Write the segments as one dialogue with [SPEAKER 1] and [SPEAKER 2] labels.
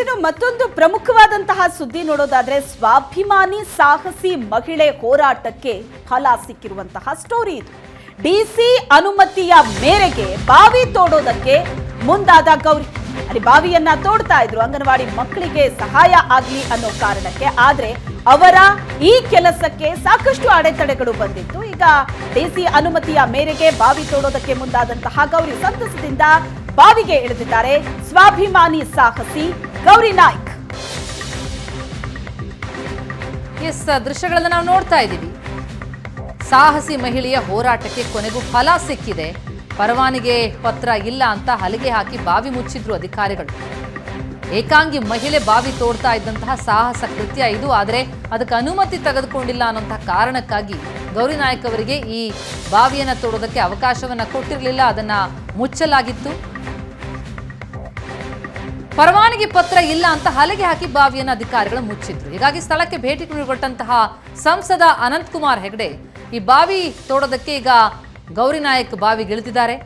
[SPEAKER 1] ಇನ್ನು ಮತ್ತೊಂದು ಪ್ರಮುಖವಾದಂತಹ ಸುದ್ದಿ ನೋಡೋದಾದ್ರೆ ಸ್ವಾಭಿಮಾನಿ ಸಾಹಸಿ ಮಹಿಳೆ ಹೋರಾಟಕ್ಕೆ ಫಲ ಸಿಕ್ಕಿರುವಂತಹ ಸ್ಟೋರಿ ಇದು. ಡಿಸಿ ಅನುಮತಿಯ ಮೇರೆಗೆ ಬಾವಿ ತೋಡೋದಕ್ಕೆ ಮುಂದಾದ ಗೌರಿ. ಅಲ್ಲಿ ಬಾವಿಯನ್ನ ತೋಡ್ತಾ ಇದ್ರು. ಅಂಗನವಾಡಿ ಮಕ್ಕಳಿಗೆ ಸಹಾಯ ಆಗ್ಲಿ ಅನ್ನೋ ಕಾರಣಕ್ಕೆ. ಆದ್ರೆ ಅವರ ಈ ಕೆಲಸಕ್ಕೆ ಸಾಕಷ್ಟು ಅಡೆತಡೆಗಳು ಬಂದಿತ್ತು. ಈಗ ಡಿಸಿ ಅನುಮತಿಯ ಮೇರೆಗೆ ಬಾವಿ ತೋಡೋದಕ್ಕೆ ಮುಂದಾದಂತಹ ಗೌರಿ ಸಂತಸದಿಂದ ಬಾವಿಗೆ ಇಳಿದಿದ್ದಾರೆ. ಸ್ವಾಭಿಮಾನಿ ಸಾಹಸಿ ಗೌರಿ ನಾಯ್ಕ್.
[SPEAKER 2] ಎಸ್ ದೃಶ್ಯಗಳನ್ನು ನಾವು ನೋಡ್ತಾ ಇದ್ದೀವಿ. ಸಾಹಸಿ ಮಹಿಳೆಯ ಹೋರಾಟಕ್ಕೆ ಕೊನೆಗೂ ಫಲ ಸಿಕ್ಕಿದೆ. ಪರವಾನಿಗೆ ಪತ್ರ ಇಲ್ಲ ಅಂತ ಹಲಿಗೆ ಹಾಕಿ ಬಾವಿ ಮುಚ್ಚಿದ್ರು ಅಧಿಕಾರಿಗಳು. ಏಕಾಂಗಿ ಮಹಿಳೆ ಬಾವಿ ತೋಡ್ತಾ ಇದ್ದಂತಹ ಸಾಹಸ ಕೃತ್ಯ ಇದು. ಆದರೆ ಅದಕ್ಕೆ ಅನುಮತಿ ತೆಗೆದುಕೊಂಡಿಲ್ಲ ಅನ್ನೋಂತಹ ಕಾರಣಕ್ಕಾಗಿ ಗೌರಿ ನಾಯಕ್ ಅವರಿಗೆ ಈ ಬಾವಿಯನ್ನು ತೋಡೋದಕ್ಕೆ ಅವಕಾಶವನ್ನು ಕೊಟ್ಟಿರಲಿಲ್ಲ. ಅದನ್ನು ಮುಚ್ಚಲಾಗಿತ್ತು. ಪರವಾನಗಿ ಪತ್ರ ಇಲ್ಲ ಅಂತ ಹಲಗೆ ಹಾಕಿ ಬಾವಿಯನ್ನು ಅಧಿಕಾರಿಗಳು ಮುಚ್ಚಿದ್ರು. ಹೀಗಾಗಿ ಸ್ಥಳಕ್ಕೆ ಭೇಟಿ ನೀಡಿಕೊಟ್ಟಂತಹ ಸಂಸದ ಅನಂತ್ ಕುಮಾರ್ ಹೆಗಡೆ ಈ ಬಾವಿ ತೋಡೋದಕ್ಕೆ ಈಗ ಗೌರಿ ನಾಯಕ್ ಬಾವಿಗಿಳಿದಿದ್ದಾರೆ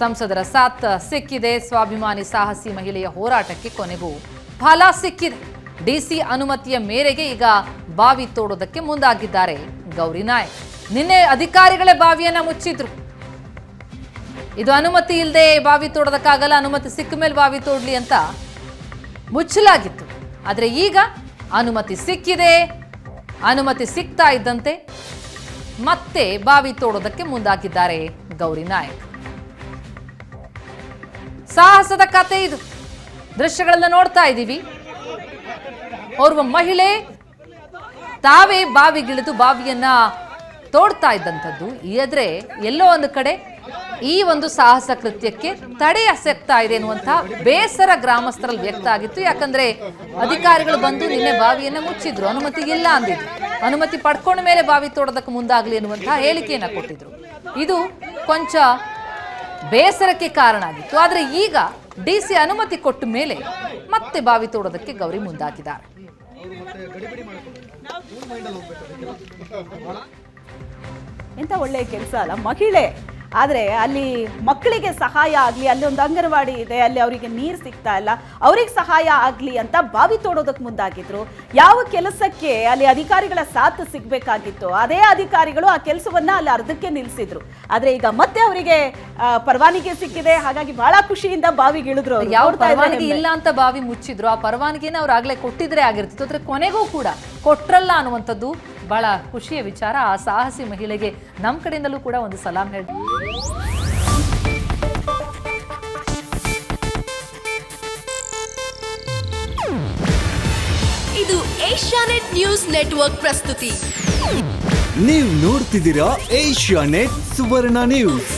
[SPEAKER 2] ಸಂಸದರ ಸಾತ್ ಸಿಕ್ಕಿದೆ. ಸ್ವಾಭಿಮಾನಿ ಸಾಹಸಿ ಮಹಿಳೆಯ ಹೋರಾಟಕ್ಕೆ ಕೊನೆಗೂ ಫಲ ಸಿಕ್ಕಿದೆ. ಡಿಸಿ ಅನುಮತಿಯ ಮೇರೆಗೆ ಈಗ ಬಾವಿ ತೋಡೋದಕ್ಕೆ ಮುಂದಾಗಿದ್ದಾರೆ ಗೌರಿ ನಾಯಕ್. ನಿನ್ನೆ ಅಧಿಕಾರಿಗಳೇ ಬಾವಿಯನ್ನ ಮುಚ್ಚಿದ್ರು. ಇದು ಅನುಮತಿ ಇಲ್ಲದೆ ಬಾವಿ ತೋಡೋದಕ್ಕಾಗಲ್ಲ, ಅನುಮತಿ ಸಿಕ್ಕ ಮೇಲೆ ಬಾವಿ ತೋಡ್ಲಿ ಅಂತ ಮುಚ್ಚಲಾಗಿತ್ತು. ಆದರೆ ಈಗ ಅನುಮತಿ ಸಿಕ್ಕಿದೆ. ಅನುಮತಿ ಸಿಗ್ತಾ ಇದ್ದಂತೆ ಮತ್ತೆ ಬಾವಿ ತೋಡೋದಕ್ಕೆ ಮುಂದಾಗಿದ್ದಾರೆ ಗೌರಿ ನಾಯಕ್. ಸಾಹಸದ ಕತೆ ಇದು. ದೃಶ್ಯಗಳನ್ನು ನೋಡ್ತಾ ಇದ್ದೀವಿ. ಓರ್ವ ಮಹಿಳೆ ತಾವೇ ಬಾವಿಗಿಳಿದು ಬಾವಿಯನ್ನ ತೋಡ್ತಾ ಇದ್ದಂಥದ್ದು. ಎದ್ರೆ ಎಲ್ಲೋ ಒಂದು ಕಡೆ ಈ ಒಂದು ಸಾಹಸ ಕೃತ್ಯಕ್ಕೆ ತಡೆ ಎಸೆಗ್ತಾ ಇದೆ ಅನ್ನುವಂತಹ ಬೇಸರ ಗ್ರಾಮಸ್ಥರಲ್ಲಿ ವ್ಯಕ್ತ ಆಗಿತ್ತು. ಯಾಕಂದ್ರೆ ಅಧಿಕಾರಿಗಳು ಬಂದು ನಿನ್ನೆ ಬಾವಿಯನ್ನು ಮುಚ್ಚಿದ್ರು. ಅನುಮತಿ ಇಲ್ಲ ಅಂದಿದ್ರು. ಅನುಮತಿ ಪಡ್ಕೊಂಡ ಮೇಲೆ ಬಾವಿ ತೋಡೋದಕ್ಕೆ ಮುಂದಾಗಲಿ ಎನ್ನುವಂತಹ ಹೇಳಿಕೆಯನ್ನ ಕೊಟ್ಟಿದ್ರು. ಇದು ಕೊಂಚ ಬೇಸರಕ್ಕೆ ಕಾರಣ ಆಗಿತ್ತು. ಆದ್ರೆ ಈಗ ಡಿ ಸಿ ಅನುಮತಿ ಕೊಟ್ಟ ಮೇಲೆ ಮತ್ತೆ ಬಾವಿ ತೋಡೋದಕ್ಕೆ ಗೌರಿ ಮುಂದಾಗಿದ್ದಾರೆ.
[SPEAKER 1] ಎಂತ ಒಳ್ಳೆಯ ಕೆಲಸ ಅಲ್ಲ. ಮಹಿಳೆ ಆದರೆ ಅಲ್ಲಿ ಮಕ್ಕಳಿಗೆ ಸಹಾಯ ಆಗಲಿ ಅಲ್ಲಿ ಒಂದು ಅಂಗನವಾಡಿ ಇದೆ ಅಲ್ಲಿ ಅವರಿಗೆ ನೀರು ಸಿಗ್ತಾ ಇಲ್ಲ ಅವ್ರಿಗೆ ಸಹಾಯ ಆಗಲಿ ಅಂತ ಬಾವಿ ತೋಡೋದಕ್ಕೆ ಮುಂದಾಗಿದ್ರು. ಯಾವ ಕೆಲಸಕ್ಕೆ ಅಲ್ಲಿ ಅಧಿಕಾರಿಗಳ ಸಾಥ್ ಸಿಗಬೇಕಾಗಿತ್ತು ಅದೇ ಅಧಿಕಾರಿಗಳು ಆ ಕೆಲಸವನ್ನ ಅಲ್ಲಿ ಅರ್ಧಕ್ಕೆ ನಿಲ್ಲಿಸಿದ್ರು ಆದರೆ ಈಗ ಮತ್ತೆ ಅವರಿಗೆ ಪರವಾನಗಿ ಸಿಕ್ಕಿದೆ ಹಾಗಾಗಿ ಬಹಳ ಖುಷಿಯಿಂದ ಬಾವಿಗೆ ಇಳಿದ್ರು ಅವ್ರು.
[SPEAKER 2] ಯಾವ ಪರವಾನಗಿ ಇಲ್ಲ ಅಂತ ಬಾವಿ ಮುಚ್ಚಿದ್ರು ಆ ಪರವಾನಗಿನ ಅವ್ರು ಆಗಲೇ ಕೊಟ್ಟಿದ್ರೆ ಆಗಿರ್ತಿತ್ತು ಅದ್ರ ಕೊನೆಗೂ ಕೂಡ ಕೊಟ್ರಲ್ಲ ಅನ್ನುವಂಥದ್ದು ಬಹಳ ಖುಷಿಯ ವಿಚಾರ. ಆ ಸಾಹಸಿ ಮಹಿಳೆಗೆ ನಮ್ಮ ಕಡೆಯಿಂದಲೂ ಕೂಡ ಒಂದು ಸಲಾಂ ಹೇಳಿ
[SPEAKER 3] ಇದು ಏಷ್ಯಾನೆಟ್ ನ್ಯೂಸ್ ನೆಟ್ವರ್ಕ್ ಪ್ರಸ್ತುತಿ.
[SPEAKER 4] ನೀವು ನೋಡ್ತಿದ್ದೀರಾ ಏಷ್ಯಾ ನೆಟ್ ಸುವರ್ಣ ನ್ಯೂಸ್.